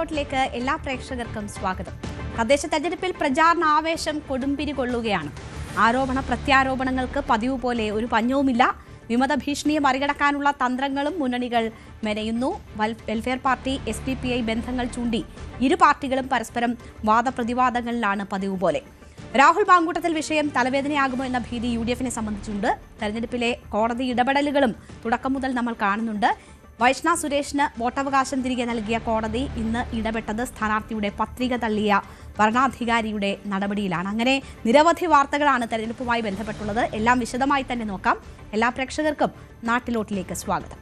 നാട്ടിലോട്ടിലേക്ക് എല്ലാ പ്രേക്ഷകർക്കും സ്വാഗതം. തദ്ദേശ തെരഞ്ഞെടുപ്പിൽ പ്രചാരണ ആവേശം കൊടുമ്പിരി കൊള്ളുകയാണ് ആരോപണ പ്രത്യാരോപണങ്ങൾക്ക് പതിവ് പോലെ ഒരു പഞ്ഞവുമില്ല. വിമത ഭീഷണിയെ മറികടക്കാനുള്ള തന്ത്രങ്ങളും മുന്നണികൾ മെനയുന്നു. Welfare party S P I ബന്ധങ്ങൾ ചൂണ്ടി ഇരു പാർട്ടികളും പരസ്പരം വാദപ്രതിവാദങ്ങളിലാണ് പതിവ് പോലെ. രാഹുൽ പാങ്കൂട്ടത്തിൽ വിഷയം തലവേദനയാകുമോ എന്ന ഭീതി യു ഡി എഫിനെ സംബന്ധിച്ചുണ്ട്. തെരഞ്ഞെടുപ്പിലെ കോടതി ഇടപെടലുകളും തുടക്കം മുതൽ നമ്മൾ കാണുന്നുണ്ട്. വൈഷ്ണ സുരേഷിന് വോട്ടവകാശം തിരികെ നൽകിയ കോടതി ഇന്ന് ഇടപെട്ടത് സ്ഥാനാർത്ഥിയുടെ പത്രിക തള്ളിയ ഭരണാധികാരിയുടെ നടപടിയിലാണ്. അങ്ങനെ നിരവധി വാർത്തകളാണ് തെരഞ്ഞെടുപ്പുമായി ബന്ധപ്പെട്ടുള്ളത്. എല്ലാം വിശദമായി തന്നെ നോക്കാം. എല്ലാ പ്രേക്ഷകർക്കും നാട്ടിലോട്ടിലേക്ക് സ്വാഗതം.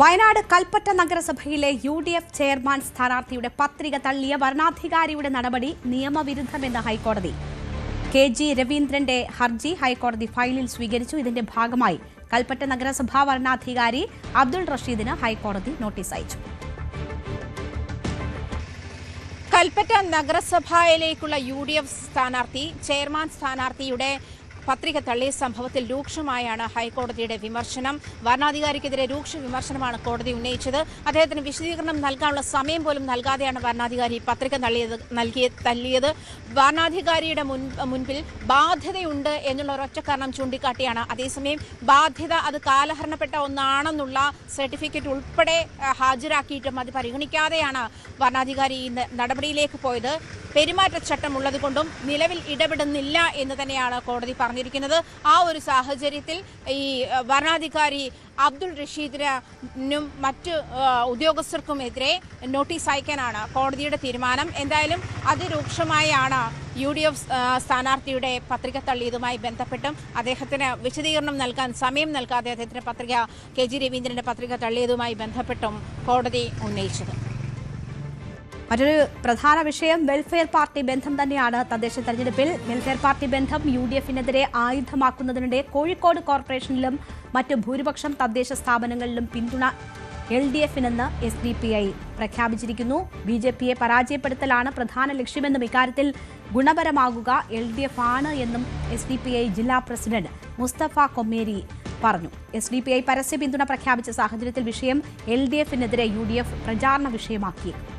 വയനാട് കൽപ്പറ്റ നഗരസഭയിലെ യു ഡി എഫ് ചെയർമാൻ സ്ഥാനാർത്ഥിയുടെ പത്രിക തള്ളിയ വരണാധികാരിയുടെ നടപടി നിയമവിരുദ്ധമെന്ന് ഹൈക്കോടതി. കെ ജി രവീന്ദ്രന്റെ ഹർജി ഹൈക്കോടതി ഫയലിൽ സ്വീകരിച്ചു. ഇതിന്റെ ഭാഗമായി കൽപ്പറ്റ നഗരസഭാ വരണാധികാരി അബ്ദുൾ റഷീദിന് ഹൈക്കോടതി നോട്ടീസ് അയച്ചു. കൽപ്പറ്റ നഗരസഭയിലേക്കുള്ള യു ഡി എഫ് സ്ഥാനാർത്ഥി ചെയർമാൻ സ്ഥാനാർത്ഥിയുടെ പത്രിക തള്ളിയ സംഭവത്തിൽ രൂക്ഷമായാണ് ഹൈക്കോടതിയുടെ വിമർശനം. വരണാധികാരിക്കെതിരെ രൂക്ഷ വിമർശനമാണ് കോടതി ഉന്നയിച്ചത്. അദ്ദേഹത്തിന് വിശദീകരണം നൽകാനുള്ള സമയം പോലും നൽകാതെയാണ് വരണാധികാരി പത്രിക തള്ളിയത് നൽകിയ തള്ളിയത്. വരണാധികാരിയുടെ മുൻ മുൻപിൽ ബാധ്യതയുണ്ട് എന്നുള്ള ഒരൊറ്റ കാരണം ചൂണ്ടിക്കാട്ടിയാണ്. അതേസമയം ബാധ്യത അത് കാലഹരണപ്പെട്ട ഒന്നാണെന്നുള്ള സർട്ടിഫിക്കറ്റ് ഉൾപ്പെടെ ഹാജരാക്കിയിട്ടും അത് പരിഗണിക്കാതെയാണ് വരണാധികാരി ഈ ന- നടപടിയിലേക്ക് പോയത്. പെരുമാറ്റച്ചട്ടം ഉള്ളതുകൊണ്ടും നിലവിൽ ഇടപെടുന്നില്ല എന്ന് തന്നെയാണ് കോടതി പറഞ്ഞിരിക്കുന്നത് ആ ഒരു സാഹചര്യത്തിൽ ഈ വരണാധികാരി അബ്ദുൾ റഷീദിനും മറ്റ് ഉദ്യോഗസ്ഥർക്കുമെതിരെ നോട്ടീസ് അയക്കാനാണ് കോടതിയുടെ തീരുമാനം. എന്തായാലും അതിരൂക്ഷമായാണ് യു ഡി എഫ് സ്ഥാനാർത്ഥിയുടെ പത്രിക തള്ളിയതുമായി ബന്ധപ്പെട്ടും അദ്ദേഹത്തിന് വിശദീകരണം നൽകാൻ സമയം നൽകാതെ അദ്ദേഹത്തിന്റെ പത്രിക കെ ജി രവീന്ദ്രന്റെ പത്രിക തള്ളിയതുമായി ബന്ധപ്പെട്ടും കോടതി ഉന്നയിച്ചത്. മറ്റൊരു പ്രധാന വിഷയം വെൽഫെയർ പാർട്ടി ബന്ധം തന്നെയാണ് തദ്ദേശ തെരഞ്ഞെടുപ്പിൽ. വെൽഫെയർ പാർട്ടി ബന്ധം യു ഡി എഫിനെതിരെ ആയുധമാക്കുന്നതിനിടെ കോഴിക്കോട് കോർപ്പറേഷനിലും മറ്റ് ഭൂരിപക്ഷം തദ്ദേശ സ്ഥാപനങ്ങളിലും പിന്തുണ എൽ ഡി എഫിനെന്ന് എസ് ഡി പി ഐ പ്രഖ്യാപിച്ചിരിക്കുന്നു. ബി ജെ പിയെ പരാജയപ്പെടുത്തലാണ് പ്രധാന ലക്ഷ്യമെന്നും ഇക്കാര്യത്തിൽ ഗുണപരമാകുക എൽ ഡി എഫ് ആണ് എന്നും എസ് ഡി പി ഐ ജില്ലാ പ്രസിഡന്റ് മുസ്തഫ കൊമ്മേരി പറഞ്ഞു. എസ് ഡി പി ഐ പരസ്യ പിന്തുണ പ്രഖ്യാപിച്ച സാഹചര്യത്തിൽ വിഷയം എൽ ഡി എഫിനെതിരെ യു ഡി എഫ് പ്രചാരണ വിഷയമാക്കിയേക്കും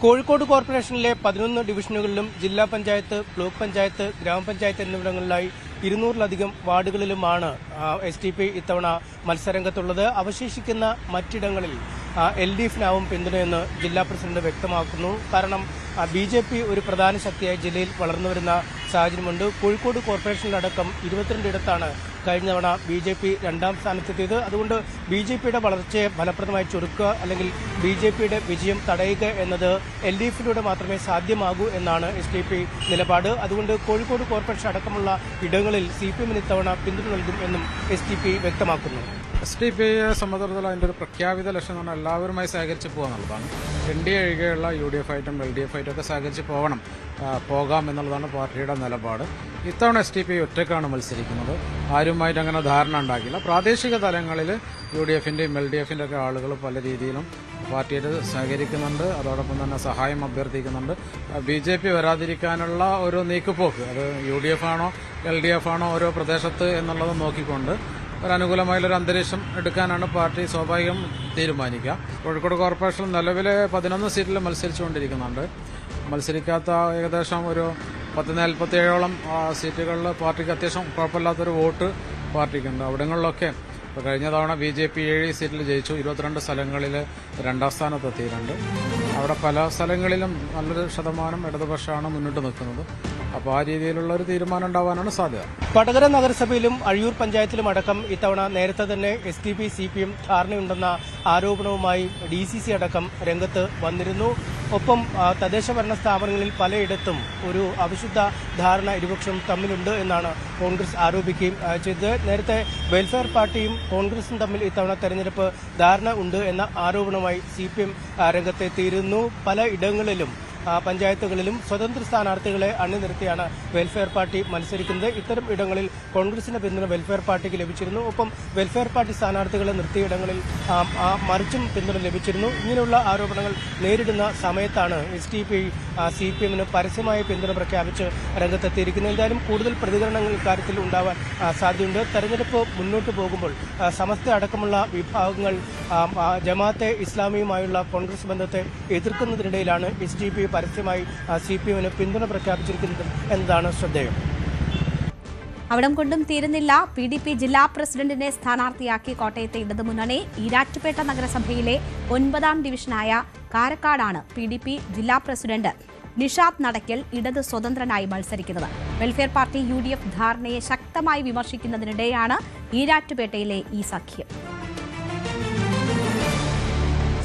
കോഴിക്കോട് കോർപ്പറേഷനിലെ പതിനൊന്ന് ഡിവിഷനുകളിലും ജില്ലാ പഞ്ചായത്ത് ബ്ലോക്ക് പഞ്ചായത്ത് ഗ്രാമപഞ്ചായത്ത് എന്നിവിടങ്ങളിലായി ഇരുന്നൂറിലധികം വാർഡുകളിലുമാണ് എസ് ടി പി ഇത്തവണ മത്സരരംഗത്തുള്ളത്. അവശേഷിക്കുന്ന മറ്റിടങ്ങളിൽ എൽ ഡി എഫിനാവും പിന്തുണയെന്ന് ജില്ലാ പ്രസിഡന്റ് വ്യക്തമാക്കുന്നു. കാരണം ബി ജെ പി ഒരു പ്രധാന ശക്തിയായി ജില്ലയിൽ വളർന്നു വരുന്ന സാഹചര്യമുണ്ട്. കോഴിക്കോട് കോർപ്പറേഷനിലടക്കം ഇരുപത്തിരണ്ടിടത്താണ് കഴിഞ്ഞ തവണ ബി ജെ പി രണ്ടാം സ്ഥാനത്തെത്തിയത്. അതുകൊണ്ട് ബി ജെ പിയുടെ വളർച്ചയെ ഫലപ്രദമായി ചുരുക്കുക അല്ലെങ്കിൽ ബി ജെ പിയുടെ വിജയം തടയുക എന്നത് എൽ ഡി എഫിലൂടെ മാത്രമേ സാധ്യമാകൂ എന്നാണ് എസ് ഡി പി നിലപാട്. അതുകൊണ്ട് കോഴിക്കോട് കോർപ്പറേഷൻ അടക്കമുള്ള ഇടങ്ങളിൽ സി പി എമ്മിന് ഇത്തവണ പിന്തുണ നൽകും എന്നും എസ് ഡി പി വ്യക്തമാക്കുന്നു. എസ് ഡി പി ഐയെ സംബന്ധിച്ചിടത്തോളം അതിന്റെ ഒരു പ്രഖ്യാപിത ലക്ഷ്യം എന്ന് പറഞ്ഞാൽ എല്ലാവരുമായി സഹകരിച്ച് പോകുക എന്നുള്ളതാണ്. എൻ ഡി എ ഒഴികെയുള്ള യു ഡി എഫ് ആയിട്ടും എൽ ഡി എഫ് ആയിട്ടും ഒക്കെ സഹകരിച്ച് പോകണം പോകാം എന്നുള്ളതാണ് പാർട്ടിയുടെ നിലപാട്. ഇത്തവണ എസ് ഡി പി ഐ ഒറ്റക്കാണ് മത്സരിക്കുന്നത്. ആരുമായിട്ട് അങ്ങനെ ധാരണ ഉണ്ടാക്കില്ല പ്രാദേശിക തലങ്ങളിൽ യു ഡി എഫിന്റെയും എൽ ഡി എഫിന്റെ ഒക്കെ ആളുകൾ പല രീതിയിലും പാർട്ടിയായിട്ട് സഹകരിക്കുന്നുണ്ട്. അതോടൊപ്പം തന്നെ സഹായം അഭ്യർത്ഥിക്കുന്നുണ്ട്. ബി ജെ പി വരാതിരിക്കാനുള്ള ഒരു നീക്കുപോക്ക് അത് യു ഡി എഫ് ആണോ എൽ ഡി എഫ് ആണോ ഓരോ പ്രദേശത്ത് എന്നുള്ളത് നോക്കിക്കൊണ്ട് ഒരു അനുകൂലമായുള്ളൊരു അന്തരീക്ഷം എടുക്കാനാണ് പാർട്ടി സ്വാഭാവികം തീരുമാനിക്കുക. കോഴിക്കോട് കോർപ്പറേഷൻ നിലവിലെ പതിനൊന്ന് സീറ്റിൽ മത്സരിച്ചുകൊണ്ടിരിക്കുന്നുണ്ട്. മത്സരിക്കാത്ത ഏകദേശം ഒരു പത്ത് നാൽപ്പത്തേഴോളം സീറ്റുകളിൽ പാർട്ടിക്ക് അത്യാവശ്യം കുഴപ്പമില്ലാത്തൊരു വോട്ട് പാർട്ടിക്കുണ്ട്. അവിടങ്ങളിലൊക്കെ ഇപ്പോൾ കഴിഞ്ഞ തവണ ബി ജെ പി ഏഴ് സീറ്റിൽ ജയിച്ചു. ഇരുപത്തിരണ്ട് സ്ഥലങ്ങളിൽ രണ്ടാം സ്ഥാനത്തെത്തിയിട്ടുണ്ട്. അവിടെ പല സ്ഥലങ്ങളിലും നല്ലൊരു ശതമാനം ഇടതുപക്ഷമാണ് മുന്നിട്ട് നിൽക്കുന്നത്. അപ്പോൾ ആ രീതിയിലുള്ള ഒരു തീരുമാനം ഉണ്ടാവാനാണ് സാധ്യത. വടകര നഗരസഭയിലും അഴിയൂർ പഞ്ചായത്തിലും അടക്കം ഇത്തവണ നേരത്തെ തന്നെ S D P C P M ധാരണയുണ്ടെന്ന ആരോപണവുമായി ഡി സി സി അടക്കം രംഗത്ത് വന്നിരുന്നു. ഒപ്പം തദ്ദേശ ഭരണ സ്ഥാപനങ്ങളിൽ പലയിടത്തും ഒരു അവിശുദ്ധ ധാരണ ഇരുപക്ഷം തമ്മിലുണ്ട് എന്നാണ് കോൺഗ്രസ് ആരോപിക്കുകയും ചെയ്തത്. നേരത്തെ വെൽഫെയർ പാർട്ടിയും കോൺഗ്രസും തമ്മിൽ ഇത്തവണ തെരഞ്ഞെടുപ്പ് ധാരണ ഉണ്ട് എന്ന ആരോപണവുമായി സി പി എം രംഗത്തെത്തിയിരുന്നു. പല ഇടങ്ങളിലും ആ, പഞ്ചായത്തുകളിലും സ്വതന്ത്ര സ്ഥാനാർത്ഥികളെ അണിനിരത്തിയാണ് വെൽഫെയർ പാർട്ടി മത്സരിക്കുന്നത്. ഇത്തരം ഇടങ്ങളിൽ കോൺഗ്രസിന്റെ പിന്തുണ വെൽഫെയർ പാർട്ടിക്ക് ലഭിച്ചിരുന്നു. ഒപ്പം വെൽഫെയർ പാർട്ടി സ്ഥാനാർത്ഥികളെ നിർത്തിയ ഇടങ്ങളിൽ ആ, ആ, മറിച്ചും പിന്തുണ ലഭിച്ചിരുന്നു. ഇങ്ങനെയുള്ള ആരോപണങ്ങൾ നേരിടുന്ന സമയത്താണ് S D P C P എമ്മിന് പരസ്യമായ പിന്തുണ പ്രഖ്യാപിച്ച് രംഗത്തെത്തിയിരിക്കുന്നത്. എന്തായാലും കൂടുതൽ പ്രതികരണങ്ങൾ ഇക്കാര്യത്തിൽ ഉണ്ടാവാൻ സാധ്യതയുണ്ട്. തെരഞ്ഞെടുപ്പ് മുന്നോട്ട് പോകുമ്പോൾ സമസ്ത അടക്കമുള്ള വിഭാഗങ്ങൾ ജമാഅത്തെ ഇസ്ലാമിയുമായുള്ള കോൺഗ്രസ് ബന്ധത്തെ എതിർക്കുന്നതിനിടയിലാണ് എസ് ഡി പി പരസ്യമായി സി പി എമ്മിന് പിന്തുണ പ്രഖ്യാപിച്ചിരിക്കുന്നത് എന്നതാണ് ശ്രദ്ധേയം? അവിടം കൊണ്ടും തീരുന്നില്ല. പി ഡി പി ജില്ലാ പ്രസിഡന്റിനെ സ്ഥാനാർത്ഥിയാക്കി കോട്ടയത്തെ ഇടതുമുന്നണി ഈരാറ്റുപേട്ട നഗരസഭയിലെ ഒൻപതാം ഡിവിഷനായ കാരക്കാടാണ് പി ഡി പി ജില്ലാ പ്രസിഡന്റ് നിഷാദ് നടക്കൽ ഇടത് സ്വതന്ത്രനായി മത്സരിക്കുന്നത്. Welfare party U D F ധാരണയെ ശക്തമായി വിമർശിക്കുന്നതിനിടെയാണ് ഈരാറ്റുപേട്ടയിലെ ഈ സഖ്യം.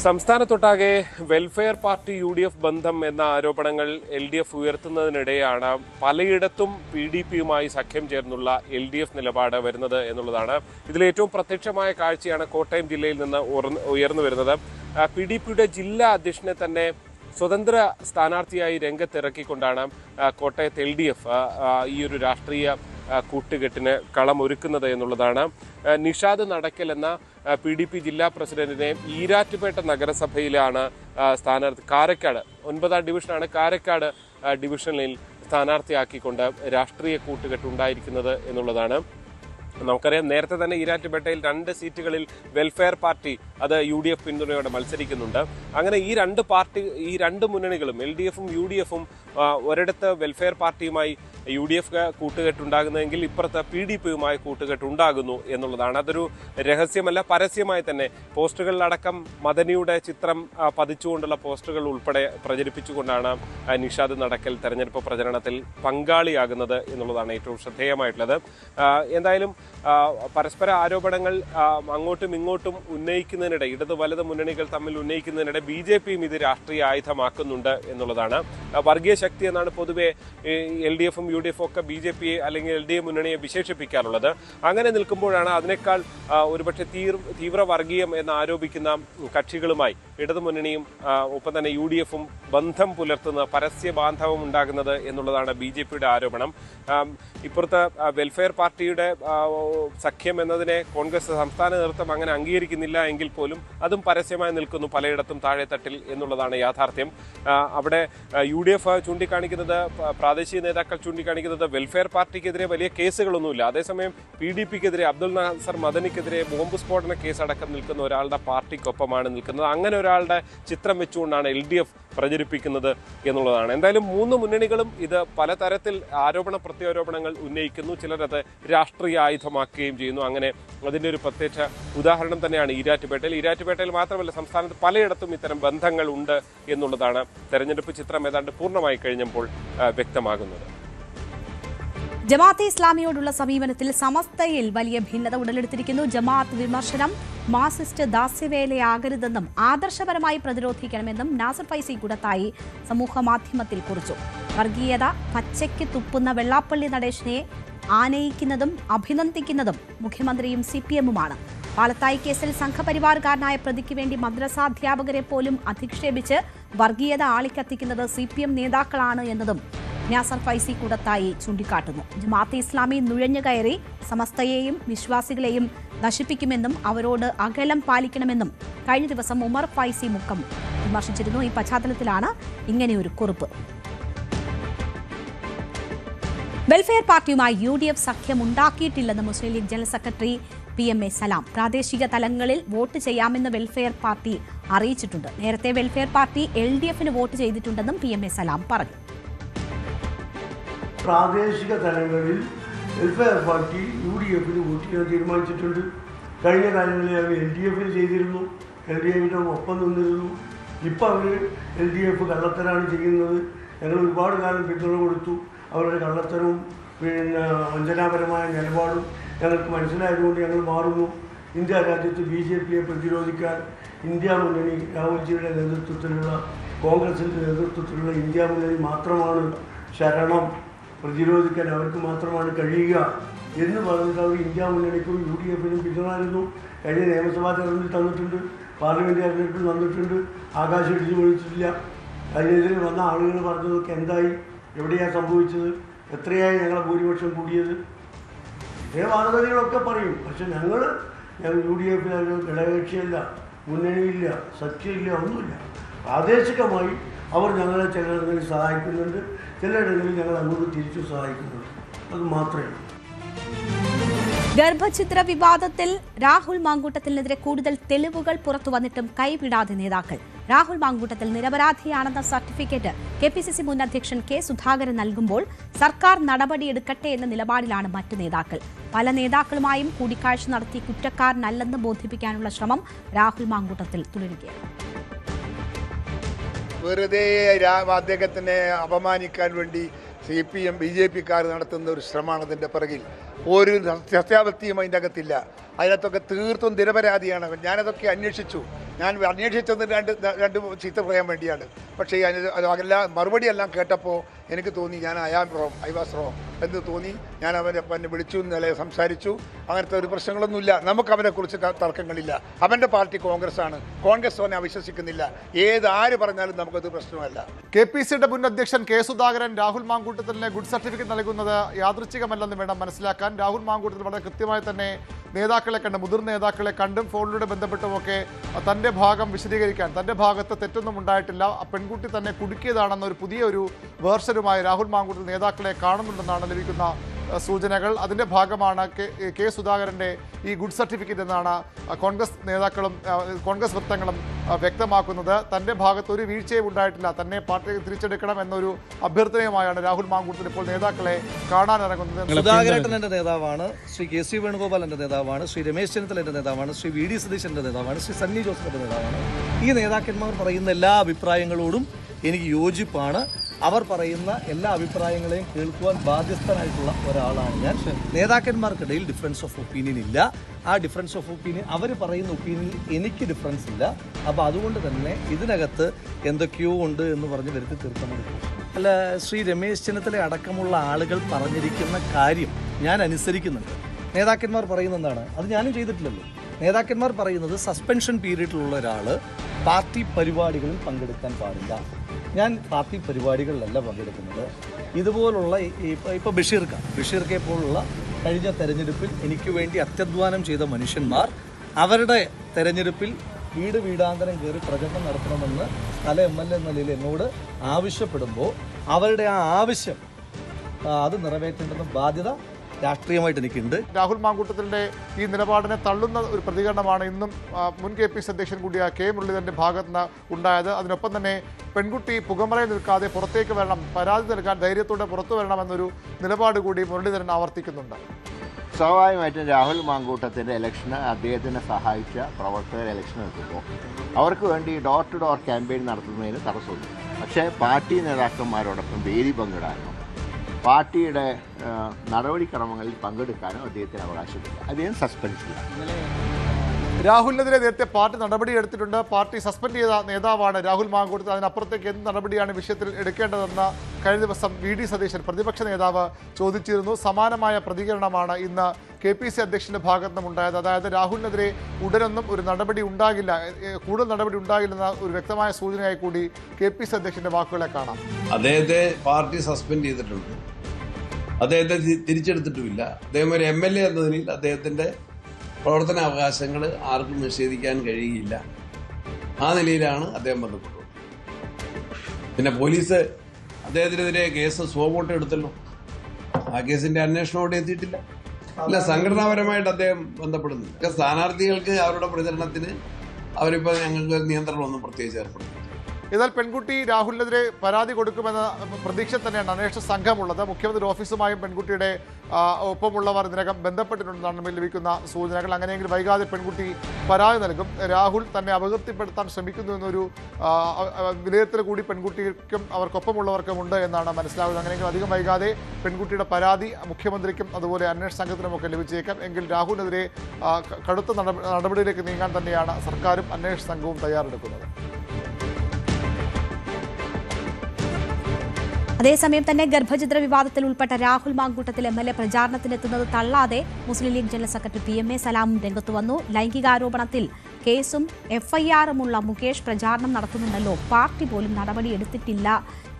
സംസ്ഥാനത്തൊട്ടാകെ welfare party U D F ബന്ധം എന്ന ആരോപണങ്ങൾ എൽ ഡി എഫ് ഉയർത്തുന്നതിനിടെയാണ് പലയിടത്തും പി ഡി പിയുമായി സഖ്യം ചേർന്നുള്ള എൽ ഡി എഫ് നിലപാട് വരുന്നത് എന്നുള്ളതാണ്. ഇതിൽ ഏറ്റവും പ്രത്യക്ഷമായ കാഴ്ചയാണ് കോട്ടയം ജില്ലയിൽ നിന്ന് ഉയർന്നു വരുന്നത്. പി ഡി പിയുടെ ജില്ലാ അധ്യക്ഷനെ തന്നെ സ്വതന്ത്ര സ്ഥാനാർത്ഥിയായി രംഗത്തിറക്കിക്കൊണ്ടാണ് കോട്ടയത്ത് എൽ ഡി എഫ് ഈ ഒരു രാഷ്ട്രീയ കൂട്ടുകെട്ടിന് കളമൊരുക്കുന്നത് എന്നുള്ളതാണ്. നിഷാദ് നടക്കൽ എന്ന പി ഡി പി ജില്ലാ പ്രസിഡന്റിനെ ഈരാറ്റുപേട്ട നഗരസഭയിലാണ് സ്ഥാനാർത്ഥി കാരക്കാട് ഒൻപതാം ഡിവിഷനാണ് കാരക്കാട് ഡിവിഷനിൽ സ്ഥാനാർത്ഥിയാക്കിക്കൊണ്ട് രാഷ്ട്രീയ കൂട്ടുകെട്ട് ഉണ്ടായിരിക്കുന്നത് എന്നുള്ളതാണ്. നമുക്കറിയാം നേരത്തെ തന്നെ ഈരാറ്റുപേട്ടയിൽ രണ്ട് സീറ്റുകളിൽ വെൽഫെയർ പാർട്ടി അത് യു ഡി എഫ് പിന്തുണയോടെ മത്സരിക്കുന്നുണ്ട്. അങ്ങനെ ഈ രണ്ട് പാർട്ടി ഈ രണ്ട് മുന്നണികളും എൽ ഡി എഫും യു ഡി എഫും ഒരിടത്ത് വെൽഫെയർ പാർട്ടിയുമായി യു ഡി എഫ് കൂട്ടുകെട്ടുണ്ടാകുന്നതെങ്കിൽ ഇപ്പുറത്ത് പി ഡി പിയുമായി കൂട്ടുകെട്ടുണ്ടാകുന്നു എന്നുള്ളതാണ്. അതൊരു രഹസ്യമല്ല പരസ്യമായി തന്നെ. പോസ്റ്ററുകളിലടക്കം മദനിയുടെ ചിത്രം പതിച്ചുകൊണ്ടുള്ള പോസ്റ്ററുകൾ ഉൾപ്പെടെ പ്രചരിപ്പിച്ചുകൊണ്ടാണ് നിഷാദ് നടക്കൽ തെരഞ്ഞെടുപ്പ് പ്രചരണത്തിൽ പങ്കാളിയാകുന്നത് എന്നുള്ളതാണ് ഏറ്റവും ശ്രദ്ധേയമായിട്ടുള്ളത്. എന്തായാലും പരസ്പര ആരോപണങ്ങൾ അങ്ങോട്ടും ഇങ്ങോട്ടും ഉന്നയിക്കുന്നതിനിടെ ഇടത് വലത് മുന്നണികൾ തമ്മിൽ ഉന്നയിക്കുന്നതിനിടെ ബി ജെ പിയും ഇത് രാഷ്ട്രീയ ആയുധമാക്കുന്നുണ്ട് എന്നുള്ളതാണ്. വർഗീയ ശക്തി എന്നാണ് പൊതുവെ എൽ ഡി എഫും യു ഡി എഫ് ഒക്കെ ബി ജെ പിയെ അല്ലെങ്കിൽ എൽ ഡി എ മുന്നണിയെ വിശേഷിപ്പിക്കാറുള്ളത്. അങ്ങനെ നിൽക്കുമ്പോഴാണ് അതിനേക്കാൾ ഒരുപക്ഷെ തീവ്ര വർഗീയം എന്ന് ആരോപിക്കുന്ന കക്ഷികളുമായി ഇടതുമുന്നണിയും ഒപ്പം തന്നെ യു ഡി എഫും ബന്ധം പുലർത്തുന്ന പരസ്യ ബാന്ധവം ഉണ്ടാകുന്നത് എന്നുള്ളതാണ് ബി ജെ പിയുടെ ആരോപണം. ഇപ്പുറത്തെ വെൽഫെയർ പാർട്ടിയുടെ സഖ്യം എന്നതിനെ കോൺഗ്രസ് സംസ്ഥാന നേതൃത്വം അങ്ങനെ അംഗീകരിക്കുന്നില്ല എങ്കിൽ പോലും അതും പരസ്യമായി നിൽക്കുന്നു പലയിടത്തും താഴെത്തട്ടിൽ എന്നുള്ളതാണ് യാഥാർത്ഥ്യം. അവിടെ യു ഡി എഫ് ചൂണ്ടിക്കാണിക്കുന്നത് പ്രാദേശിക നേതാക്കൾ ചൂണ്ടിക്കാണിക്കുന്നത് വെൽഫെയർ പാർട്ടിക്കെതിരെ വലിയ കേസുകളൊന്നുമില്ല. അതേസമയം പി ഡി പിക്കെതിരെ അബ്ദുൽ നാസർ മദനിക്കെതിരെ ബോംബ് സ്ഫോടന കേസ് അടക്കം നിൽക്കുന്ന ഒരാളുടെ പാർട്ടിക്കൊപ്പമാണ് നിൽക്കുന്നത്. അങ്ങനെ ഒരാളുടെ ചിത്രം വെച്ചുകൊണ്ടാണ് എൽ ഡി എഫ് പ്രചരിപ്പിക്കുന്നത് എന്നുള്ളതാണ്. എന്തായാലും മൂന്ന് മുന്നണികളും ഇത് പലതരത്തിൽ ആരോപണ പ്രത്യാരോപണങ്ങൾ ഉന്നയിക്കുന്നു. ചിലരത് രാഷ്ട്രീയ ആയുധമാക്കുകയും ചെയ്യുന്നു. അങ്ങനെ അതിന്റെ ഒരു പ്രത്യക്ഷ ഉദാഹരണം തന്നെയാണ് ഈരാറ്റുപേട്ടയിൽ. ഈരാറ്റുപേട്ടയിൽ മാത്രമല്ല സംസ്ഥാനത്ത് പലയിടത്തും ഇത്തരം ബന്ധങ്ങൾ ഉണ്ട് എന്നുള്ളതാണ് തെരഞ്ഞെടുപ്പ് ചിത്രം ഏതാണ്ട് പൂർണമായി കഴിഞ്ഞപ്പോൾ വ്യക്തമാകുന്നത്. ജമാഅത്തെ ഇസ്ലാമിയോടുള്ള സമീപനത്തിൽ സമസ്തയിൽ വലിയ ഭിന്നത ഉടലെടുത്തിരിക്കുന്നു. ജമാഅത്ത് വിമർശനം മാസിസ്റ്റ് ദാസ്യവേലയാകരുതെന്നും ആദർശപരമായി പ്രതിരോധിക്കണമെന്നും നാസർ ഫൈസി കൂടത്തായി സമൂഹ മാധ്യമത്തിൽ കുറിച്ചു. വർഗീയത പച്ചയ്ക്ക് തുപ്പുന്ന വെള്ളാപ്പള്ളി നടേശനെ ആനയിക്കുന്നതും അഭിനന്ദിക്കുന്നതും മുഖ്യമന്ത്രിയും സി പി എമ്മുമാണ്. പാലത്തായി കേസിൽ സംഘപരിവാറുകാരനായ പ്രതിക്ക് വേണ്ടി മദ്രസാധ്യാപകരെ പോലും അധിക്ഷേപിച്ച് വർഗീയത ആളിക്കത്തിക്കുന്നത് സി പി എം നേതാക്കളാണ് എന്നതും നാസർ ഫൈസി കൂടത്തായി ചൂണ്ടിക്കാട്ടുന്നു. ജമാഅത്തെ ഇസ്ലാമി നുഴഞ്ഞു കയറി സമസ്തയെയും വിശ്വാസികളെയും നശിപ്പിക്കുമെന്നും അവരോട് അകലം പാലിക്കണമെന്നും കഴിഞ്ഞ ദിവസം ഉമർ ഫൈസി മുക്കം വിമർശിച്ചിരുന്നു. ഈ പശ്ചാത്തലത്തിലാണ് ഇങ്ങനെയൊരു കുറിപ്പ്. വെൽഫെയർ പാർട്ടിയുമായി യു ഡി എഫ് സഖ്യം ഉണ്ടാക്കിയിട്ടില്ലെന്ന് Muslim League general secretary P M A Salam. പ്രാദേശിക തലങ്ങളിൽ വോട്ട് ചെയ്യാമെന്ന് വെൽഫെയർ പാർട്ടി അറിയിച്ചിട്ടുണ്ട്. നേരത്തെ വെൽഫെയർ പാർട്ടി എൽ ഡി എഫിന് വോട്ട് ചെയ്തിട്ടുണ്ടെന്നും പി എം എ സലാം പറഞ്ഞു. പ്രാദേശിക തലങ്ങളിൽ വെൽഫെയർ പാർട്ടി യു ഡി എഫിന് വോട്ട് ചെയ്യാൻ തീരുമാനിച്ചിട്ടുണ്ട്. കഴിഞ്ഞ കാലങ്ങളിൽ അവർ എൽ ഡി എഫിന് ചെയ്തിരുന്നു. എൽ ഡി എഫിന്റെ ഒപ്പം നിന്നിരുന്നു. ഇപ്പം അവർ എൽ ഡി എഫ് കള്ളത്തരാണ് ചെയ്യുന്നത്. ഞങ്ങൾ ഒരുപാട് കാലം പിന്തുണ കൊടുത്തു. അവരുടെ കള്ളത്തരവും പിന്നെ വഞ്ചനാപരമായ നിലപാടും ഞങ്ങൾക്ക് മനസ്സിലായതുകൊണ്ട് ഞങ്ങൾ മാറുന്നു. ഇന്ത്യ രാജ്യത്ത് ബി ജെ പിയെ പ്രതിരോധിക്കാൻ ഇന്ത്യ മുന്നണി രാഹുൽജിയുടെ നേതൃത്വത്തിലുള്ള കോൺഗ്രസിന്റെ നേതൃത്വത്തിലുള്ള ഇന്ത്യ മുന്നണി മാത്രമാണ് ശരണം. പ്രതിരോധിക്കാൻ അവർക്ക് മാത്രമാണ് കഴിയുക എന്ന് പറഞ്ഞിട്ട് അവർ ഇന്ത്യ മുന്നണിക്കും യു ഡി എഫിനും പിന്തുണരുന്നു കഴിഞ്ഞ നിയമസഭാ തെരഞ്ഞെടുപ്പിൽ തന്നിട്ടുണ്ട് പാർലമെന്റ് തെരഞ്ഞെടുപ്പിൽ തന്നിട്ടുണ്ട് ആകാശം ഇടിച്ചു പൊളിച്ചിട്ടില്ല. അതിനെതിരെ വന്ന ആളുകൾ പറഞ്ഞതൊക്കെ എന്തായി? എവിടെയാണ് സംഭവിച്ചത്? എത്രയായി ഞങ്ങളെ ഭൂരിപക്ഷം കൂടിയത്? ഇതേ വാദഗതികളൊക്കെ പറയും. പക്ഷെ ഞങ്ങൾ ഞങ്ങൾ യു ഡി എഫിൽ ഘടകകക്ഷിയല്ല മുന്നണിയില്ല സഖ്യമില്ല ഒന്നുമില്ല. പ്രാദേശികമായി അവർ ഞങ്ങളെ ചിലയിടങ്ങളിൽ സഹായിക്കുന്നുണ്ട്. ചിലയിടങ്ങളിൽ ഞങ്ങൾ അങ്ങോട്ട് തിരിച്ചു സഹായിക്കുന്നുണ്ട്. അത് മാത്രമേ ഗർഭഛിദ്ര വിവാദത്തിൽ രാഹുൽ മാങ്കൂട്ടത്തിനെതിരെ കൂടുതൽ തെളിവുകൾ പുറത്തു വന്നിട്ടും കൈവിടാതെ നേതാക്കൾ. Rahul Mamkootathil നിരപരാധിയാണെന്ന certificate K P C C മുൻ അധ്യക്ഷൻ കെ സുധാകരൻ നൽകുമ്പോൾ സർക്കാർ നടപടിയെടുക്കട്ടെ എന്ന നിലപാടിലാണ് മറ്റു നേതാക്കൾ. പല നേതാക്കളുമായും കൂടിക്കാഴ്ച നടത്തി കുറ്റക്കാരനല്ലെന്ന് ബോധിപ്പിക്കാനുള്ള ശ്രമം രാഹുൽ മാങ്കൂട്ടത്തിൽ തുടരുകയാണ്. വെറുതെ അദ്ദേഹത്തിനെ അപമാനിക്കാൻ വേണ്ടി C P M B J പിക്കാർ നടത്തുന്ന ഒരു ശ്രമമാണ് അതിന്റെ പിറകിൽ. ഒരു സത്യാവസ്ഥയും അതിന്റെ അകത്തില്ല. അതിനകത്തൊക്കെ തീർത്തും നിരപരാധിയാണ്. ഞാനതൊക്കെ അന്വേഷിച്ചു. ഞാൻ അന്വേഷിച്ചത് രണ്ട് രണ്ട് ചീത്ത പറയാൻ വേണ്ടിയാണ്. പക്ഷേ അതെല്ലാം മറുപടി എല്ലാം കേട്ടപ്പോൾ എനിക്ക് തോന്നി ഞാൻ I am wrong I was wrong എന്ന് തോന്നി. ഞാൻ അവനെ എന്നെ വിളിച്ചു ഇന്നലെ സംസാരിച്ചു. അങ്ങനത്തെ ഒരു പ്രശ്നങ്ങളൊന്നുമില്ല. നമുക്ക് അവനെക്കുറിച്ച് തർക്കങ്ങളില്ല. അവന്റെ പാർട്ടി കോൺഗ്രസ് ആണ്. കോൺഗ്രസ് അവനെ അവിശ്വസിക്കുന്നില്ല. ഏത് ആര് പറഞ്ഞാലും നമുക്കത് പ്രശ്നമല്ല. കെ പി സിയുടെ മുൻ അധ്യക്ഷൻ കെ സുധാകരൻ രാഹുൽ മാങ്കൂട്ടത്തിന് ഗുഡ് സർട്ടിഫിക്കറ്റ് നൽകുന്നത് യാദൃച്ഛികമല്ലെന്ന് വേണം മനസ്സിലാക്കാൻ. രാഹുൽ മാങ്കൂട്ടത്തിൽ വളരെ കൃത്യമായി തന്നെ നേതാക്കളെ കണ്ട് മുതിർന്ന നേതാക്കളെ കണ്ടും ഫോണിലൂടെ ബന്ധപ്പെട്ടുമൊക്കെ തന്റെ ഭാഗം വിശദീകരിക്കാൻ. തന്റെ ഭാഗത്ത് തെറ്റൊന്നും ഉണ്ടായിട്ടില്ല. പെൺകുട്ടി തന്നെ കുടുക്കിയതാണെന്ന ഒരു പുതിയ ഒരു വേർഷനുമായി രാഹുൽ മാങ്കൂട്ടത്തിൽ നേതാക്കളെ കാണുന്നുണ്ടെന്നാണ് ലഭിക്കുന്ന സൂചനകൾ. അതിന്റെ ഭാഗമാണ് കെ സുധാകരന്റെ ഈ ഗുഡ് സർട്ടിഫിക്കറ്റ് എന്നാണ് കോൺഗ്രസ് നേതാക്കളും കോൺഗ്രസ് വൃത്തങ്ങളും വ്യക്തമാക്കുന്നത്. തന്റെ ഭാഗത്ത് ഒരു വീഴ്ചയും ഉണ്ടായിട്ടില്ല. തന്നെ പാർട്ടി തിരിച്ചെടുക്കണം എന്നൊരു അഭ്യർത്ഥനയുമായാണ് രാഹുൽ മാങ്കൂട്ടത്തിൽ ഇപ്പോൾ നേതാക്കളെ കാണാനിറങ്ങുന്നത്. സുധാകരേട്ടൻ എന്റെ നേതാവാണ് ശ്രീ കെ സി വേണുഗോപാൽ എന്റെ നേതാവാണ് ശ്രീ രമേശ് ചെന്നിത്തല എന്റെ നേതാവാണ് ശ്രീ വി ഡി സതീശന്റെ നേതാവാണ് ശ്രീ സണ്ണി ജോസഫിന്റെ നേതാവാണ്. ഈ നേതാക്കന്മാർ പറയുന്ന എല്ലാ അഭിപ്രായങ്ങളോടും എനിക്ക് യോജിപ്പാണ്. അവർ പറയുന്ന എല്ലാ അഭിപ്രായങ്ങളെയും കേൾക്കുവാൻ ബാധ്യസ്ഥനായിട്ടുള്ള ഒരാളാണ് ഞാൻ. നേതാക്കന്മാർക്കിടയിൽ ഡിഫറൻസ് ഓഫ് ഒപ്പീനിയൻ ഇല്ല. ആ ഡിഫറൻസ് ഓഫ് ഒപ്പീനിയൻ അവർ പറയുന്ന ഒപ്പീനിയനിൽ എനിക്ക് ഡിഫറൻസ് ഇല്ല. അപ്പോൾ അതുകൊണ്ട് തന്നെ ഇതിനകത്ത് എന്തൊക്കെയോ ഉണ്ട് എന്ന് പറഞ്ഞ് വരുത്തി തീർക്കാൻ അല്ല ശ്രീ രമേശ് ചെന്നിത്തല അടക്കമുള്ള ആളുകൾ പറഞ്ഞിരിക്കുന്ന കാര്യം ഞാൻ അനുസരിക്കുന്നുണ്ട്. നേതാക്കന്മാർ പറയുന്ന എന്താണ്? അത് ഞാനും ചെയ്തിട്ടില്ലല്ലോ. നേതാക്കന്മാർ പറയുന്നത് സസ്പെൻഷൻ പീരീഡിലുള്ള ഒരാൾ പാർട്ടി പരിപാടികളിൽ പങ്കെടുക്കാൻ പാടില്ല. ഞാൻ പാർട്ടി പരിപാടികളിലല്ല പങ്കെടുക്കുന്നത്. ഇതുപോലുള്ള ഇപ്പോൾ ബഷീർക്ക. ബഷീർക്കെ പോലുള്ള കഴിഞ്ഞ തെരഞ്ഞെടുപ്പിൽ എനിക്ക് വേണ്ടി അത്യധ്വാനം ചെയ്ത മനുഷ്യന്മാർ അവരുടെ തെരഞ്ഞെടുപ്പിൽ വീട് വീടാന്തരം കയറി പ്രചരണം നടത്തണമെന്ന് സ്ഥല എം എൽ എ നിലയിൽ എന്നോട് ആവശ്യപ്പെടുമ്പോൾ അവരുടെ ആ ആവശ്യം അത് നിറവേറ്റേണ്ടെന്ന ബാധ്യത രാഷ്ട്രീയമായിട്ട് നിൽക്കുന്നുണ്ട്. രാഹുൽ മാങ്കൂട്ടത്തിന്റെ ഈ നിലപാടിനെ തള്ളുന്ന ഒരു പ്രതികരണമാണ് ഇന്നും മുൻ കെ പി സി അധ്യക്ഷൻ കൂടിയ കെ മുരളീധരന്റെ ഭാഗത്ത് നിന്ന് ഉണ്ടായത്. അതിനൊപ്പം തന്നെ പെൺകുട്ടി പുകമറയിൽ നിൽക്കാതെ പുറത്തേക്ക് വരണം പരാതി നൽകാൻ ധൈര്യത്തോടെ പുറത്തു വരണമെന്നൊരു നിലപാട് കൂടി മുരളീധരൻ ആവർത്തിക്കുന്നുണ്ട്. സ്വാഭാവികമായിട്ടും രാഹുൽ മാങ്കൂട്ടത്തിന്റെ ഇലക്ഷന് അദ്ദേഹത്തിനെ സഹായിച്ച പ്രവർത്തകർ ഇലക്ഷൻ എടുക്കുമ്പോൾ അവർക്ക് വേണ്ടി ഡോർ ടു ഡോർ ക്യാമ്പയിൻ നടത്തുന്നതിന് തടസ്സമില്ല പക്ഷേ പാർട്ടി നേതാക്കന്മാരോടൊപ്പം വേദി പങ്കിടാനോ പാർട്ടിയുടെ നടപടിക്രമങ്ങളിൽ പങ്കെടുക്കാനും അദ്ദേഹത്തിന് അവകാശമില്ല. അദ്ദേഹം സസ്പെൻഡ് ചെയ്യാം രാഹുലിനെതിരെ നേരത്തെ പാർട്ടി നടപടി എടുത്തിട്ടുണ്ട്. പാർട്ടി സസ്പെൻഡ് ചെയ്ത നേതാവാണ് രാഹുൽ മാങ്കൂട്ടത്തിൽ. അതിനപ്പുറത്തേക്ക് എന്ത് നടപടിയാണ് വിഷയത്തിൽ എടുക്കേണ്ടതെന്ന് കഴിഞ്ഞ ദിവസം വി ഡി സതീശൻ പ്രതിപക്ഷ നേതാവ് ചോദിച്ചിരുന്നു. സമാനമായ പ്രതികരണമാണ് ഇന്ന് കെ പി സി അധ്യക്ഷന്റെ ഭാഗത്തു നിന്നുണ്ടായത് അതായത് രാഹുലിനെതിരെ ഉടനൊന്നും ഒരു നടപടി ഉണ്ടാകില്ല. കൂടുതൽ നടപടി ഉണ്ടാകില്ലെന്ന ഒരു വ്യക്തമായ സൂചനയായി കൂടി കെ പി സി അധ്യക്ഷന്റെ വാക്കുകളെ കാണാം. അദ്ദേഹത്തെ പാർട്ടി സസ്പെൻഡ് ചെയ്തിട്ടുണ്ട്. അദ്ദേഹത്തെ തിരിച്ചെടുത്തിട്ടുമില്ല. അദ്ദേഹം ഒരു എം എൽ എ എന്ന നിലയിൽ അദ്ദേഹത്തിന്റെ പ്രവർത്തന അവകാശങ്ങൾ ആർക്കും നിഷേധിക്കാൻ കഴിയുകയില്ല. ആ നിലയിലാണ് അദ്ദേഹം ബന്ധപ്പെട്ടത്. പിന്നെ പോലീസ് അദ്ദേഹത്തിനെതിരെ കേസ് സ്വോമോട്ട് എടുത്തല്ലോ. ആ കേസിന്റെ അന്വേഷണം അവിടെ എത്തിയിട്ടില്ല. അല്ല സംഘടനാപരമായിട്ട് അദ്ദേഹം ബന്ധപ്പെടുന്നില്ല. സ്ഥാനാർത്ഥികൾക്ക് അവരുടെ പ്രചരണത്തിന് അവരിപ്പോൾ ഞങ്ങൾക്ക് നിയന്ത്രണമൊന്നും പ്രത്യേകിച്ച് ഏർപ്പെടുത്തുന്നു എന്നാൽ പെൺകുട്ടി രാഹുലിനെതിരെ പരാതി കൊടുക്കുമെന്ന പ്രതീക്ഷ തന്നെയാണ് അന്വേഷണ സംഘമുള്ളത്. മുഖ്യമന്ത്രി ഓഫീസുമായും പെൺകുട്ടിയുടെ ഒപ്പമുള്ളവർ ഇതിനകം ബന്ധപ്പെട്ടിട്ടുണ്ടെന്നാണ് ലഭിക്കുന്ന സൂചനകൾ. അങ്ങനെയെങ്കിൽ വൈകാതെ പെൺകുട്ടി പരാതി നൽകും. രാഹുൽ തന്നെ അപകീർത്തിപ്പെടുത്താൻ ശ്രമിക്കുന്നു എന്നൊരു വിലയിരുത്തൽ കൂടി പെൺകുട്ടിക്കും അവർക്കൊപ്പമുള്ളവർക്കും ഉണ്ട് എന്നാണ് മനസ്സിലാകുന്നത് അങ്ങനെയെങ്കിൽ അധികം വൈകാതെ പെൺകുട്ടിയുടെ പരാതി മുഖ്യമന്ത്രിക്കും അതുപോലെ അന്വേഷണ സംഘത്തിനുമൊക്കെ ലഭിച്ചേക്കാം. എങ്കിൽ രാഹുലിനെതിരെ കടുത്ത നടപടിയിലേക്ക് നീങ്ങാൻ തന്നെയാണ് സർക്കാരും അന്വേഷണ സംഘവും തയ്യാറെടുക്കുന്നത്. അതേസമയം തന്നെ ഗർഭചിത്ര വിവാദത്തിൽ ഉൾപ്പെട്ട Rahul Mamkoottathil M L A പ്രചാരണത്തിനെത്തുന്നത് തള്ളാതെ Muslim League general secretary P M A സലാമും രംഗത്തു വന്നു. ലൈംഗികാരോപണത്തിൽ കേസും എഫ്ഐആറുമുള്ള മുകേഷ് പ്രചാരണം നടത്തുന്നുണ്ടല്ലോ. പാർട്ടി പോലും നടപടിയെടുത്തിട്ടില്ല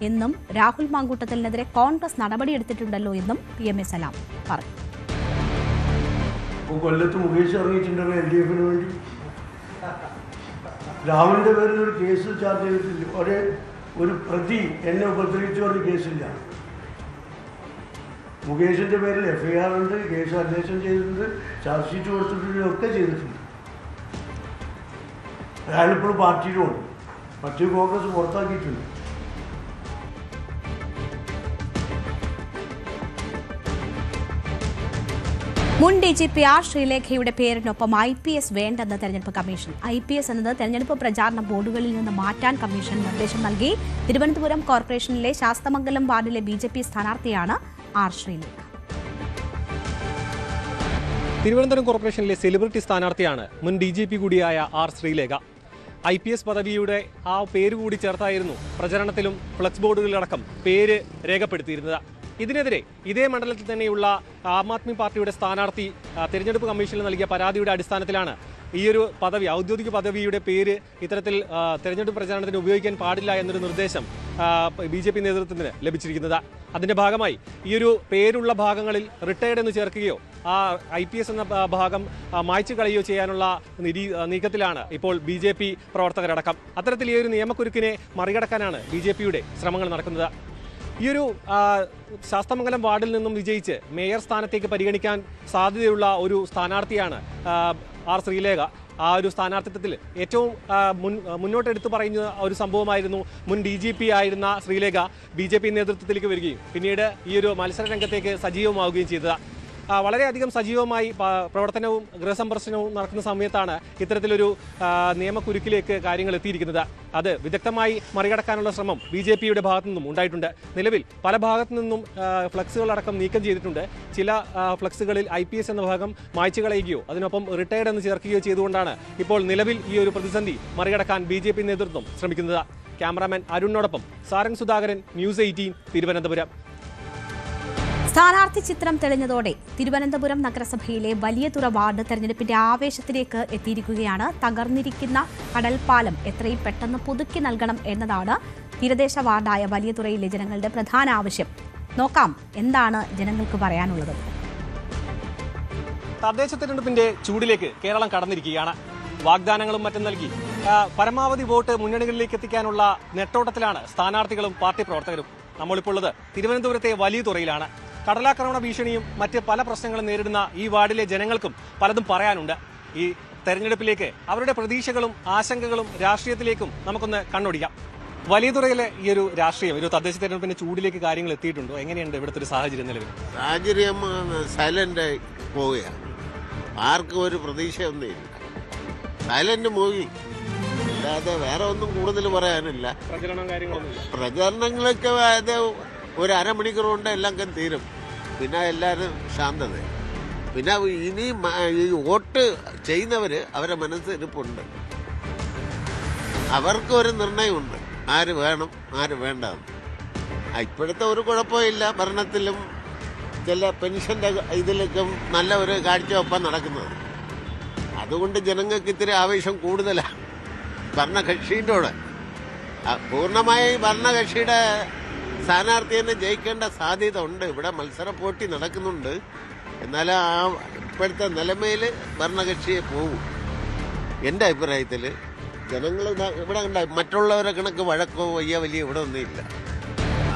എന്നും രാഹുൽ മാങ്കൂട്ടത്തിനെതിരെ കോൺഗ്രസ് നടപടിയെടുത്തിട്ടുണ്ടല്ലോ എന്നും പി എം എ സലാം പറഞ്ഞു. കൊല്ലത്ത് മുകേഷ് ഇറങ്ങിയിട്ടുണ്ടല്ലോ എൽ ഡി എഫിന് വേണ്ടി. രാഹുലിന്റെ പേരിൽ ഒരു കേസ് ചാർജ് ചെയ്തിട്ടില്ല. ഒരു ഒരു പ്രതി എന്നെ ഉപദ്രവിച്ചു പറഞ്ഞ കേസില്ല. മുകേഷിന്റെ പേരിൽ എഫ് ഐ ആർ ഉണ്ട് കേസ് അന്വേഷണം ചെയ്തിട്ടുണ്ട് ചാർജ് ഷീറ്റ് കൊടുത്തിട്ടുണ്ട് ഒക്കെ ചെയ്തിട്ടുണ്ട്. അയാളിപ്പോൾ പാർട്ടിയിലുമുണ്ട് പാർട്ടി കോൺഗ്രസ് പുറത്താക്കിയിട്ടുണ്ട്. മുൻ ഡി ജി പി ആർ ശ്രീലേഖയുടെ പേരിനൊപ്പം ഐ പി എസ് വേണ്ടെന്ന് തെരഞ്ഞെടുപ്പ് കമ്മീഷൻ. ഐ പി എസ് എന്നത് തെരഞ്ഞെടുപ്പ് പ്രചാരണ ബോർഡുകളിൽ നിന്ന് മാറ്റാൻ കമ്മീഷൻ നിർദ്ദേശം നൽകി. തിരുവനന്തപുരം കോർപ്പറേഷനിലെ ശാസ്തമംഗലം വാർഡിലെ ബി ജെ പി സ്ഥാനാർത്ഥിയാണ് ആർ ശ്രീലേഖ. തിരുവനന്തപുരം കോർപ്പറേഷനിലെ സെലിബ്രിറ്റി സ്ഥാനാർത്ഥിയാണ് മുൻ ഡി ജി പി കൂടിയായ R Sreelekha. I P S പദവിയുടെ ആ പേര് കൂടി ചേർത്തായിരുന്നു പ്രചരണത്തിലും ഫ്ലക്സ് ബോർഡുകളിലടക്കം പേര് രേഖപ്പെടുത്തിയിരുന്നത്. ഇതിനെതിരെ ഇതേ മണ്ഡലത്തിൽ തന്നെയുള്ള ആം ആദ്മി പാർട്ടിയുടെ സ്ഥാനാർത്ഥി തിരഞ്ഞെടുപ്പ് കമ്മീഷനിൽ നൽകിയ പരാതിയുടെ അടിസ്ഥാനത്തിലാണ് ഈ ഒരു പദവി ഔദ്യോഗിക പദവിയുടെ പേര് ഇത്തരത്തിൽ തെരഞ്ഞെടുപ്പ് പ്രചാരണത്തിന് ഉപയോഗിക്കാൻ പാടില്ല എന്നൊരു നിർദ്ദേശം ബി ജെ പി നേതൃത്വത്തിന് ലഭിച്ചിരിക്കുന്നത്. അതിന്റെ ഭാഗമായി ഈ ഒരു പേരുള്ള ഭാഗങ്ങളിൽ റിട്ടയർഡ് എന്ന് ചേർക്കുകയോ ആ ഐ പി എസ് എന്ന ഭാഗം മായ്ച്ചു കളയുകയോ ചെയ്യാനുള്ള നിരീ- നീക്കത്തിലാണ് ഇപ്പോൾ ബി ജെ പി പ്രവർത്തകരടക്കം. അത്തരത്തിൽ ഈ ഒരു നിയമക്കുരുക്കിനെ മറികടക്കാനാണ് ബി ജെ പിയുടെ ശ്രമങ്ങൾ നടക്കുന്നത്. ഈ ഒരു ശാസ്തമംഗലം വാർഡിൽ നിന്നും വിജയിച്ച് മേയർ സ്ഥാനത്തേക്ക് പരിഗണിക്കാൻ സാധ്യതയുള്ള ഒരു സ്ഥാനാർത്ഥിയാണ് ആർ ശ്രീലേഖ. ആ ഒരു സ്ഥാനാർത്ഥിത്വത്തിൽ ഏറ്റവും മുൻ മുന്നോട്ടെടുത്ത് പറയുന്ന ഒരു സംഭവമായിരുന്നു മുൻ ഡി ജി പി ആയിരുന്ന ശ്രീലേഖ ബി ജെ പി നേതൃത്വത്തിലേക്ക് വരികയും. പിന്നീട് ഈ ഒരു മത്സര രംഗത്തേക്ക് സജീവമാവുകയും ചെയ്തത് വളരെയധികം സജീവമായി പ്രവർത്തനവും ഗൃഹസംപ്രശ്നവും നടക്കുന്ന സമയത്താണ് ഇത്തരത്തിലൊരു നിയമക്കുരുക്കിലേക്ക് കാര്യങ്ങൾ എത്തിയിരിക്കുന്നത്. അത് വിദഗ്ധമായി മറികടക്കാനുള്ള ശ്രമം ബി ജെ പിയുടെ ഭാഗത്തു നിന്നും ഉണ്ടായിട്ടുണ്ട്. നിലവിൽ പല ഭാഗത്തു നിന്നും ഫ്ലക്സുകളടക്കം നീക്കം ചെയ്തിട്ടുണ്ട്. ചില ഫ്ലക്സുകളിൽ ഐ പി എസ് എന്ന ഭാഗം മായ്ച്ചു കളയുകയോ അതിനൊപ്പം റിട്ടയർഡ് എന്ന് ചേർക്കുകയോ ചെയ്തുകൊണ്ടാണ് ഇപ്പോൾ നിലവിൽ ഈ ഒരു പ്രതിസന്ധി മറികടക്കാൻ ബി നേതൃത്വം ശ്രമിക്കുന്നത്. ക്യാമറാമാൻ അരുണിനോടൊപ്പം സാരംഗ് സുധാകരൻ ന്യൂസ് എയ്റ്റീൻ തിരുവനന്തപുരം. സ്ഥാനാർത്ഥി ചിത്രം തെളിഞ്ഞതോടെ തിരുവനന്തപുരം നഗരസഭയിലെ വലിയതുറ വാർഡ് തെരഞ്ഞെടുപ്പിന്റെ ആവേശത്തിലേക്ക് എത്തിയിരിക്കുകയാണ്. തകർന്നിരിക്കുന്ന കടൽപ്പാലം എത്രയും പെട്ടെന്ന് പുതുക്കി നൽകണം എന്നതാണ് തീരദേശ വാർഡായ വലിയതുറയിലെ ജനങ്ങളുടെ പ്രധാന ആവശ്യം. നോക്കാം എന്താണ് ജനങ്ങൾക്ക് പറയാനുള്ളത്. തദ്ദേശ തെരഞ്ഞെടുപ്പിന്റെ ചൂടിലേക്ക് കേരളം കടന്നിരിക്കുകയാണ്. വാഗ്ദാനങ്ങളും മറ്റും നൽകി. പരമാവധി വോട്ട് മുന്നണികളിലേക്ക് എത്തിക്കാനുള്ള നെട്ടോട്ടത്തിലാണ് സ്ഥാനാർത്ഥികളും പാർട്ടി പ്രവർത്തകരും. നമ്മളിപ്പോൾ ഉള്ളത് തിരുവനന്തപുരത്തെ വലിയ തുറയിലാണ്. കടലാക്രമണ ഭീഷണിയും മറ്റ് പല പ്രശ്നങ്ങളും നേരിടുന്ന ഈ വാർഡിലെ ജനങ്ങൾക്കും പലതും പറയാനുണ്ട്. ഈ തെരഞ്ഞെടുപ്പിലേക്ക് അവരുടെ പ്രതീക്ഷകളും ആശങ്കകളും രാഷ്ട്രീയത്തിലേക്കും നമുക്കൊന്ന് കണ്ണൊടിക്കാം. വലിയതുറയിലെ ഈ ഒരു രാഷ്ട്രീയം ഒരു തദ്ദേശ തെരഞ്ഞെടുപ്പിന്റെ ചൂടിലേക്ക് കാര്യങ്ങൾ എത്തിയിട്ടുണ്ടോ? എങ്ങനെയുണ്ട് ഇവിടുത്തെ ഒരു സാഹചര്യം നിലവിൽ? സാഹചര്യം സൈലന്റ് ആയി പോവുകയാണ്. ആർക്കും ഒരു പ്രതീക്ഷയൊന്നുമില്ല. സൈലന്റ് മൂവി അല്ലാതെ വേറെ ഒന്നും കൂടുതൽ പറയാനില്ല. പ്രചരണങ്ങളൊക്കെ അത് ഒരു അരമണിക്കൂർ കൊണ്ട് എല്ലാം തീരും. പിന്നെ എല്ലാവരും ശാന്തത. പിന്നെ ഇനി ഈ വോട്ട് ചെയ്യുന്നവർ അവരെ മനസ്സിരിപ്പുണ്ട് അവർക്ക് ഒരു നിർണയമുണ്ട്. ആര് വേണം ആര് വേണ്ട ഇപ്പോഴത്തെ ഒരു കുഴപ്പമില്ല ഭരണത്തിലും ചില പെൻഷന്റെ ഇതിലൊക്കെ നല്ല ഒരു കാഴ്ചവെപ്പാണ് നടക്കുന്നത്. അതുകൊണ്ട് ജനങ്ങൾക്ക് ഇത്തിരി ആവേശം കൂടുതലാണ് ഭരണകക്ഷിയുടെ കൂടെ. പൂർണമായി ഭരണകക്ഷിയുടെ സ്ഥാനാർത്ഥി തന്നെ ജയിക്കേണ്ട സാധ്യത ഉണ്ട്. ഇവിടെ മത്സര പോട്ടി നടക്കുന്നുണ്ട്. എന്നാൽ ആ ഇപ്പോഴത്തെ നിലമയിൽ ഭരണകക്ഷിയെ പോകും എന്റെ അഭിപ്രായത്തിൽ ജനങ്ങൾ ഇവിടെ കണ്ട മറ്റുള്ളവരെ കണക്ക് വഴക്കോ വയ്യ വലിയ ഇവിടെ ഒന്നുമില്ല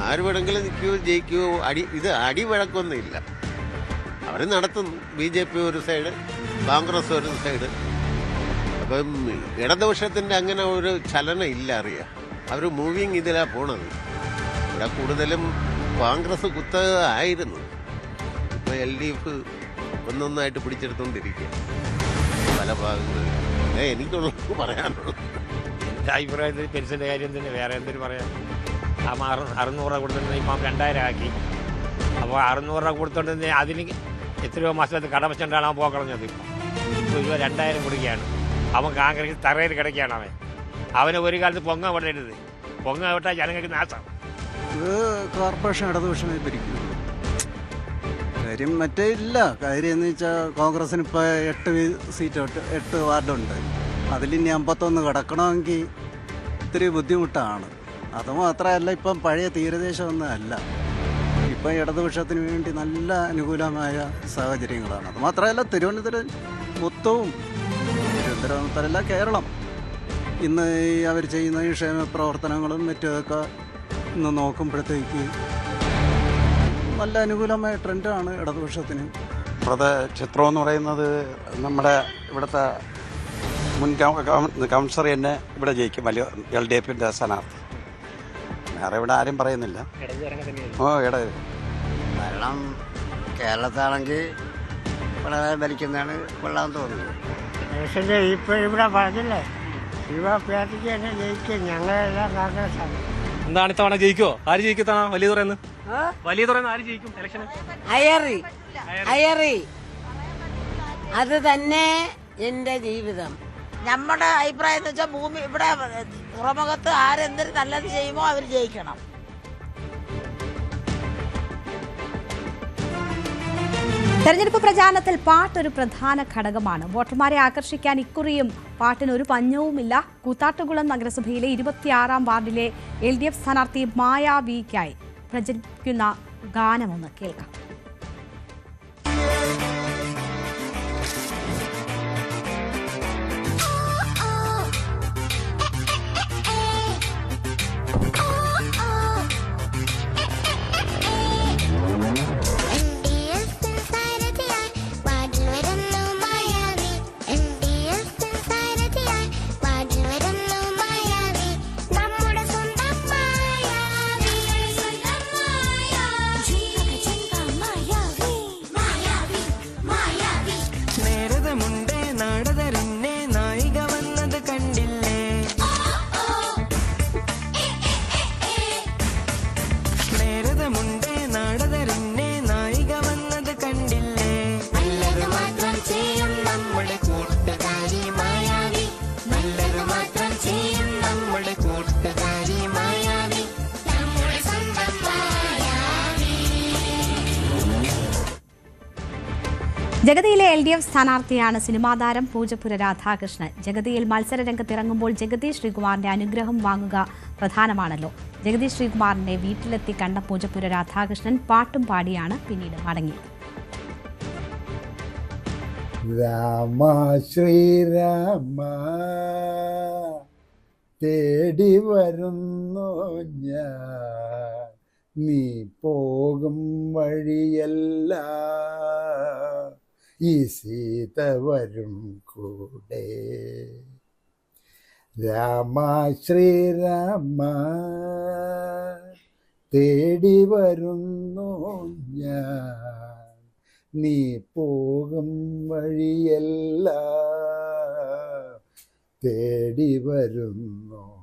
ആര് വേണമെങ്കിലും നിൽക്കുകയോ ജയിക്കുകയോ അടി ഇത് അടി വഴക്കൊന്നുമില്ല അവർ നടത്തുന്നു. ബി ജെ പി ഒരു സൈഡ് കോൺഗ്രസ് ഒരു സൈഡ്. അപ്പം ഇടതുപക്ഷത്തിന്റെ അങ്ങനെ ഒരു ചലനം ഇല്ല അറിയാം. അവർ മൂവിങ് ഇതിലാണ് പോണത്. ഇവിടെ കൂടുതലും കോൺഗ്രസ് കുത്തക ആയിരുന്നു ഇപ്പോൾ എൽ ഡി എഫ് ഒന്നൊന്നായിട്ട് പിടിച്ചെടുത്തോണ്ടിരിക്കുക പല ഭാഗങ്ങളിൽ എനിക്കുള്ളത് പറയാനുള്ളത്. അഭിപ്രായത്തിൽ പെൻഷന്റെ കാര്യം തന്നെ വേറെ എന്തിനു പറയാം ആ അറു അറുന്നൂറ് രൂപ കൊടുത്തിട്ട് ഇപ്പം രണ്ടായിരം ആക്കി. അപ്പോൾ അറുന്നൂറ് രൂപ കൊടുത്തോണ്ട് അതിന് എത്രയോ മാസത്തെ കടമച്ചുകൊണ്ടാണ് അവൻ പോക്കളഞ്ഞത്. ഇപ്പം ഇപ്പോൾ രൂപ രണ്ടായിരം കൊടുക്കുകയാണ്. അവൻ കോൺഗ്രസ് തറയിൽ കിടക്കുകയാണ് അവൻ. അവന് ഒരു കാലത്ത് പൊങ്ങ വിടരുത് പൊങ്ങ വിട്ടാൽ ജനങ്ങൾക്ക് നാശം. കോർപ്പറേഷൻ ഇടതുപക്ഷമേ ഭരിക്കുള്ളൂ കാര്യം മറ്റേ ഇല്ല. കാര്യം എന്ന് വെച്ചാൽ കോൺഗ്രസിന് ഇപ്പോൾ എട്ട് സീറ്റ് എട്ട് വാർഡുണ്ട്. അതിലിനി അമ്പത്തൊന്ന് കിടക്കണമെങ്കിൽ ഇത്തിരി ബുദ്ധിമുട്ടാണ്. അതുമാത്രമല്ല ഇപ്പം പഴയ തീരദേശമൊന്നും അല്ല. ഇപ്പം ഇടതുപക്ഷത്തിന് വേണ്ടി നല്ല അനുകൂലമായ സാഹചര്യങ്ങളാണ്. അതുമാത്രമല്ല തിരുവനന്തപുരം മൊത്തവും തിരുവനന്തപുരം മാത്രമല്ല കേരളം. ഇന്ന് അവർ ചെയ്യുന്ന ഈ ക്ഷേമ പ്രവർത്തനങ്ങളും മറ്റുമൊക്കെ ഇന്ന് നോക്കുമ്പോഴത്തേക്ക് നല്ല അനുകൂലമായ ട്രെൻഡാണ് ഇടതുപക്ഷത്തിന്. ഇപ്പോഴത്തെ ചിത്രം എന്ന് പറയുന്നത് നമ്മുടെ ഇവിടുത്തെ മുൻ കൗൺസിലർ തന്നെ ഇവിടെ ജയിക്കും വലിയ എൽ ഡി എഫിന്റെ സ്ഥാനാർത്ഥി. വേറെ ഇവിടെ ആരും പറയുന്നില്ല. ഓ ഇട ഭരണം കേരളത്താണെങ്കിൽ വളരെ ഭരിക്കുന്നതാണ് കൊള്ളാൻ തോന്നുന്നത്. പക്ഷേ ഇപ്പോൾ ഇവിടെ പറഞ്ഞില്ലേ? ശിവ പാർട്ടിക്ക് തന്നെ ജയിക്കും. ഞങ്ങളെല്ലാം കോൺഗ്രസ്സാണ് എന്താണ് ഇത്തവണ ജയിക്കോ ആര് ജയിക്കത്താണ് വലിയ തുറന്ന് വലിയ തുറന്ന് ആര് ജയിക്കും ഇലക്ഷന് അയറി. അയറി. അത് തന്നെ എന്റെ ജീവിതം. നമ്മുടെ അഭിപ്രായം എന്ന് വെച്ചാൽ ഭൂമി ഇവിടെ തുറമുഖത്ത് ആരെന്തൊരു നല്ലത് ചെയ്യുമോ അവർ ജയിക്കണം. തെരഞ്ഞെടുപ്പ് പ്രചാരണത്തിൽ പാട്ടൊരു പ്രധാന ഘടകമാണ്. വോട്ടർമാരെ ആകർഷിക്കാൻ ഇക്കുറിയും പാട്ടിന് ഒരു പഞ്ഞവുമില്ല. കൂത്താട്ടുകുളം നഗരസഭയിലെ ഇരുപത്തിയാറാം വാർഡിലെ എൽ ഡി എഫ് സ്ഥാനാർത്ഥി മായാവിക്കായി പ്രചരിക്കുന്ന ഗാനമൊന്ന് കേൾക്കാം. ജഗതിയിലെ എൽ ഡി എഫ് സ്ഥാനാർത്ഥിയാണ് സിനിമാ താരം പൂജപ്പുര രാധാകൃഷ്ണൻ. ജഗതിയിൽ മത്സര രംഗത്തിറങ്ങുമ്പോൾ ജഗതി ശ്രീകുമാറിന്റെ അനുഗ്രഹം വാങ്ങുക പ്രധാനമാണല്ലോ. ജഗതി ശ്രീകുമാറിന്റെ വീട്ടിലെത്തി കണ്ട പൂജപ്പുര രാധാകൃഷ്ണൻ പാട്ടും പാടിയാണ് പിന്നീട് മടങ്ങിയത്. രാമ ശ്രീരാമ തേടി വരുന്നു ഞാൻ. നീ പോകും വഴിയല്ല. ഈ സീത വരും കൂടെ. രാമ ശ്രീരാമ തേടി വരുന്നു ഞാൻ. നീ പോകും വഴിയല്ല തേടി വരുന്നു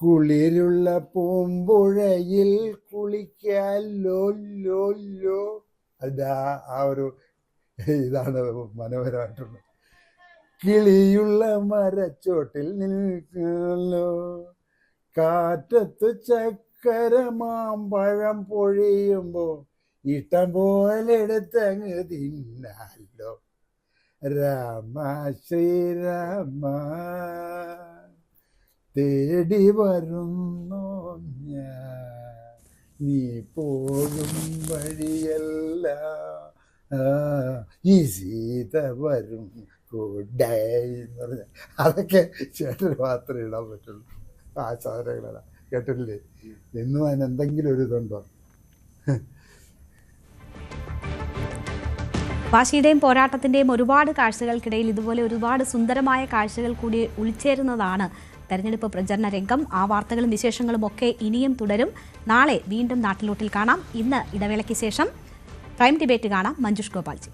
കുളിരുള്ള പൂമ്പുഴയിൽ കുളിക്കല്ലോ ലോ ലോ അതാ ആ ഒരു ഇതാണ് മനോഹരമായിട്ടുള്ളത് കിളിയുള്ള മരച്ചോട്ടിൽ നിൽക്കല്ലോ കാറ്റത്ത് ചക്കരമാമ്പഴം പൊഴിയുമ്പോ ഇഷ്ടം പോലെ എടുത്തങ്ങ് തിന്നാലോ. രാമ ശ്രീരാമ തേടി വരുന്നു ഞാൻ? നീ പോകും വഴിയല്ല. ഈ സീത വരും. എന്ന് പറഞ്ഞ അതൊക്കെ ചേട്ടന് മാത്രമേ ഇടാൻ പറ്റുള്ളൂ. ആ ചാരകളല്ല കേട്ടില്ലേ എന്നും അതിന് എന്തെങ്കിലും ഒരു ഇതുണ്ടോ? വാശിയുടെയും പോരാട്ടത്തിന്റെയും ഒരുപാട് കാഴ്ചകൾക്കിടയിൽ ഇതുപോലെ ഒരുപാട് സുന്ദരമായ കാഴ്ചകൾ കൂടി ഉൾച്ചേരുന്നതാണ് തെരഞ്ഞെടുപ്പ് പ്രചരണ രംഗം ആ വാർത്തകളും വിശേഷങ്ങളും ഒക്കെ ഇനിയും തുടരും. നാളെ വീണ്ടും നാട്ടിലോട്ടിൽ കാണാം. ഇന്ന് ഇടവേളയ്ക്ക് ശേഷം പ്രൈം ഡിബേറ്റ് കാണാം മഞ്ജുഷ് ഗോപാൽജി.